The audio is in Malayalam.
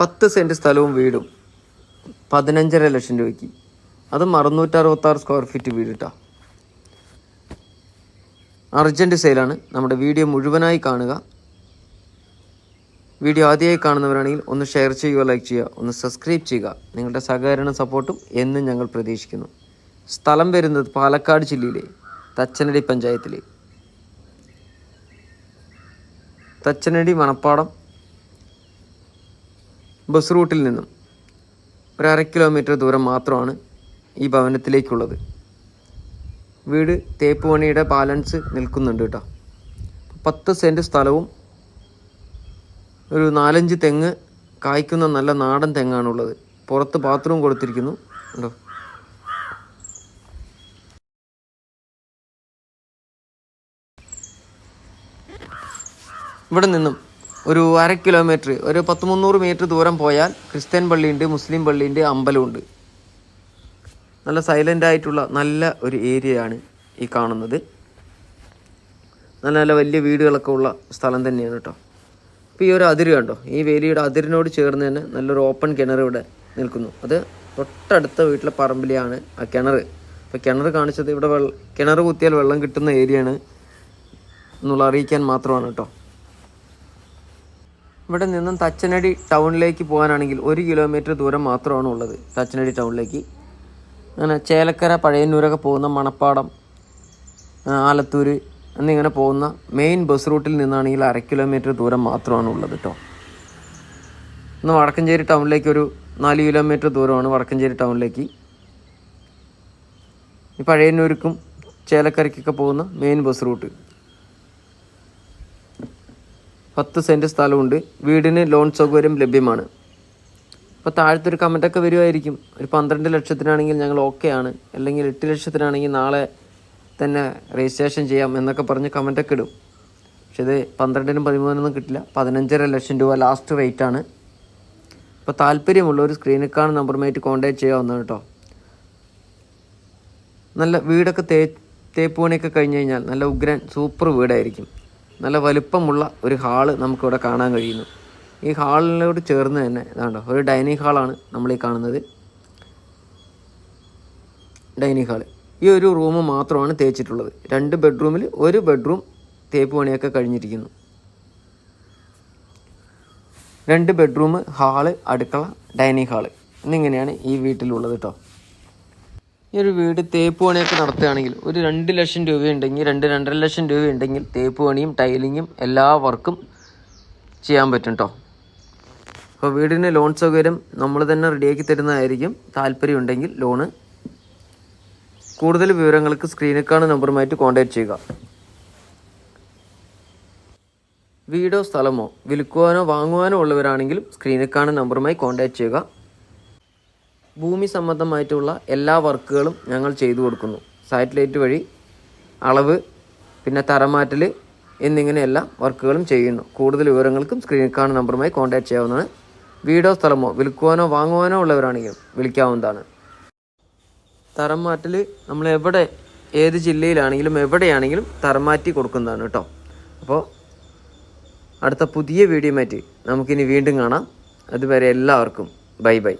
പത്ത് സെന്റ് സ്ഥലവും വീടും പതിനഞ്ചര ലക്ഷം രൂപയ്ക്ക്. അത് അറുന്നൂറ്ററുപത്താറ് സ്ക്വയർ ഫീറ്റ് വീട് കേട്ടോ അർജന്റ് സെയിലാണ്. നമ്മുടെ വീഡിയോ മുഴുവനായി കാണുക. വീഡിയോ ആദ്യമായി കാണുന്നവരാണെങ്കിൽ ഒന്ന് ഷെയർ ചെയ്യുക ലൈക്ക് ചെയ്യുക ഒന്ന് സബ്സ്ക്രൈബ് ചെയ്യുക. നിങ്ങളുടെ സഹകരണ സപ്പോർട്ടും എന്നും ഞങ്ങൾ പ്രതീക്ഷിക്കുന്നു. സ്ഥലം വരുന്നത് പാലക്കാട് ജില്ലയിലെ തച്ചനടി പഞ്ചായത്തിലെ. തച്ചനടി മണപ്പാടം ബസ് റൂട്ടിൽ നിന്നും ഒരു അര കിലോമീറ്റർ ദൂരം മാത്രമാണ് ഈ ഭവനത്തിലേക്കുള്ളത്. വീട് തേപ്പുപണിയുടെ ബാലൻസ് നിൽക്കുന്നുണ്ട് കേട്ടോ. പത്ത് സെന്റ് സ്ഥലവും ഒരു നാലഞ്ച് തെങ്ങ് കായ്ക്കുന്ന നല്ല നാടൻ തെങ്ങാണുള്ളത്. പുറത്ത് ബാത്റൂം കൊടുത്തിരിക്കുന്നു ഉണ്ടോ ഇവിടെ നിന്നും ഒരു അര കിലോമീറ്റർ ഒരു പത്ത് മുന്നൂറ് മീറ്റർ ദൂരം പോയാൽ ക്രിസ്ത്യൻ പള്ളിയുണ്ട് മുസ്ലിം പള്ളിയുണ്ട് അമ്പലമുണ്ട് നല്ല സൈലന്റ് ആയിട്ടുള്ള നല്ല ഒരു ഏരിയയാണ് ഈ കാണുന്നത്. നല്ല നല്ല വലിയ വീടുകളൊക്കെ ഉള്ള സ്ഥലം തന്നെയാണ് കേട്ടോ. അപ്പോൾ ഈ ഒരു അതിര് കണ്ടോ? ഈ വേലിയുടെ അതിരിനോട് ചേർന്ന് തന്നെ നല്ലൊരു ഓപ്പൺ കിണർ ഇവിടെ നിൽക്കുന്നു. അത് തൊട്ടടുത്ത വീട്ടിലെ പറമ്പിലെയാണ് ആ കിണർ. അപ്പോൾ കിണർ കാണിച്ചത് ഇവിടെ വെള്ളം കിണർ കുത്തിയാൽ വെള്ളം കിട്ടുന്ന ഏരിയയാണ് എന്നുള്ള അറിയിക്കാൻ മാത്രമാണ് കേട്ടോ. ഇവിടെ നിന്നും തച്ചനടി ടൗണിലേക്ക് പോകാനാണെങ്കിൽ ഒരു കിലോമീറ്റർ ദൂരം മാത്രമാണ് ഉള്ളത്. തച്ചനടി ടൗണിലേക്ക്. അങ്ങനെ ചേലക്കര പഴയന്നൂരൊക്കെ പോകുന്ന മണപ്പാടം ആലത്തൂർ എന്നിങ്ങനെ പോകുന്ന മെയിൻ ബസ് റൂട്ടിൽ നിന്നാണെങ്കിൽ അര കിലോമീറ്റർ ദൂരം മാത്രമാണ് ഉള്ളത് കേട്ടോ ഇന്ന് വടക്കഞ്ചേരി ടൗണിലേക്ക് ഒരു നാല് കിലോമീറ്റർ ദൂരമാണ് വടക്കഞ്ചേരി ടൗണിലേക്ക്. ഈ പഴയന്നൂർക്കും ചേലക്കരയ്ക്കൊക്കെ പോകുന്ന മെയിൻ ബസ് റൂട്ട് പത്ത് സെന്റ് സ്ഥലമുണ്ട്. വീടിന് ലോൺ സൗകര്യം ലഭ്യമാണ്. അപ്പോൾ താഴത്തെ ഒരു കമന്റൊക്കെ വരുമായിരിക്കും ഒരു പന്ത്രണ്ട് ലക്ഷത്തിനാണെങ്കിൽ ഞങ്ങൾ ഓക്കെ ആണ്. അല്ലെങ്കിൽ എട്ട് ലക്ഷത്തിനാണെങ്കിൽ നാളെ തന്നെ രജിസ്ട്രേഷൻ ചെയ്യാം എന്നൊക്കെ പറഞ്ഞ് കമന്റൊക്കെ ഇടും. പക്ഷെ ഇത് പന്ത്രണ്ടിനും പതിമൂന്നിനൊന്നും കിട്ടില്ല. പതിനഞ്ചര ലക്ഷം രൂപ ലാസ്റ്റ് റേറ്റ് ആണ്. അപ്പോൾ താല്പര്യമുള്ള ഒരു സ്ക്രീനിൽ കാണുന്ന നമ്പറുമായിട്ട് കോൺടാക്ട് ചെയ്യാവുന്നതാണ് കേട്ടോ. നല്ല വീടൊക്കെ തേ തേപ്പൂണിയൊക്കെ കഴിഞ്ഞ് കഴിഞ്ഞാൽ നല്ല ഉഗ്രൻ സൂപ്പർ വീടായിരിക്കും. നല്ല വലുപ്പമുള്ള ഒരു ഹാൾ നമുക്കിവിടെ കാണാൻ കഴിയുന്നു. ഈ ഹാളിനോട് ചേർന്ന് തന്നെ ഇതാണ്ടോ ഒരു ഡൈനിങ് ഹാളാണ് നമ്മൾ ഈ കാണുന്നത്. Dining hall. ഈ ഒരു റൂം മാത്രമാണ് തേച്ചിട്ടുള്ളത്. രണ്ട് ബെഡ്റൂമിൽ ഒരു ബെഡ്റൂം തേപ്പ് പണിയൊക്കെ കഴിഞ്ഞിരിക്കുന്നു. രണ്ട് ബെഡ്റൂം ഹാൾ അടുക്കള ഡൈനിങ് ഹാൾ. എന്നിങ്ങനെയാണ് ഈ വീട്ടിലുള്ളത് കേട്ടോ ഈ ഒരു വീട് തേപ്പ് പണിയൊക്കെ നടത്തുകയാണെങ്കിൽ ഒരു രണ്ട് ലക്ഷം രൂപയുണ്ടെങ്കിൽ രണ്ട് രണ്ടര ലക്ഷം രൂപയുണ്ടെങ്കിൽ തേപ്പ് പണിയും ടൈലിങ്ങും എല്ലാ വർക്കും ചെയ്യാൻ പറ്റും കേട്ടോ അപ്പോൾ വീടിന് ലോൺ സൗകര്യം നമ്മൾ തന്നെ റെഡിയാക്കി തരുന്നതായിരിക്കും. താല്പര്യമുണ്ടെങ്കിൽ ലോണ്. കൂടുതൽ വിവരങ്ങൾക്ക് സ്ക്രീനിൽ കാണുന്ന നമ്പറുമായിട്ട് കോൺടാക്ട് ചെയ്യുക. വീടോ സ്ഥലമോ വിൽക്കുവാനോ വാങ്ങുവാനോ ഉള്ളവരാണെങ്കിലും സ്ക്രീനിൽ കാണുന്ന നമ്പറുമായി കോൺടാക്ട് ചെയ്യുക. ഭൂമി സംബന്ധമായിട്ടുള്ള എല്ലാ വർക്കുകളും ഞങ്ങൾ ചെയ്തു കൊടുക്കുന്നു. സാറ്റലൈറ്റ് വഴി അളവ് പിന്നെ തറമാറ്റൽ എന്നിങ്ങനെ എല്ലാ വർക്കുകളും ചെയ്യുന്നു. കൂടുതൽ വിവരങ്ങൾക്കും സ്ക്രീനിൽ കാണുന്ന നമ്പറുമായി കോൺടാക്ട് ചെയ്യാവുന്നതാണ്. വീടോ സ്ഥലമോ വിൽക്കുവാനോ വാങ്ങുവാനോ ഉള്ളവരാണെങ്കിലും വിളിക്കാവുന്നതാണ്. തരം മാറ്റൽ നമ്മൾ എവിടെ ഏത് ജില്ലയിലാണെങ്കിലും എവിടെയാണെങ്കിലും തറമാറ്റി മാറ്റി കൊടുക്കുന്നതാണ് കേട്ടോ. അപ്പോൾ അടുത്ത പുതിയ വീഡിയോ മാറ്റി നമുക്കിനി വീണ്ടും കാണാം. അതുവരെ എല്ലാവർക്കും ബൈ ബൈ.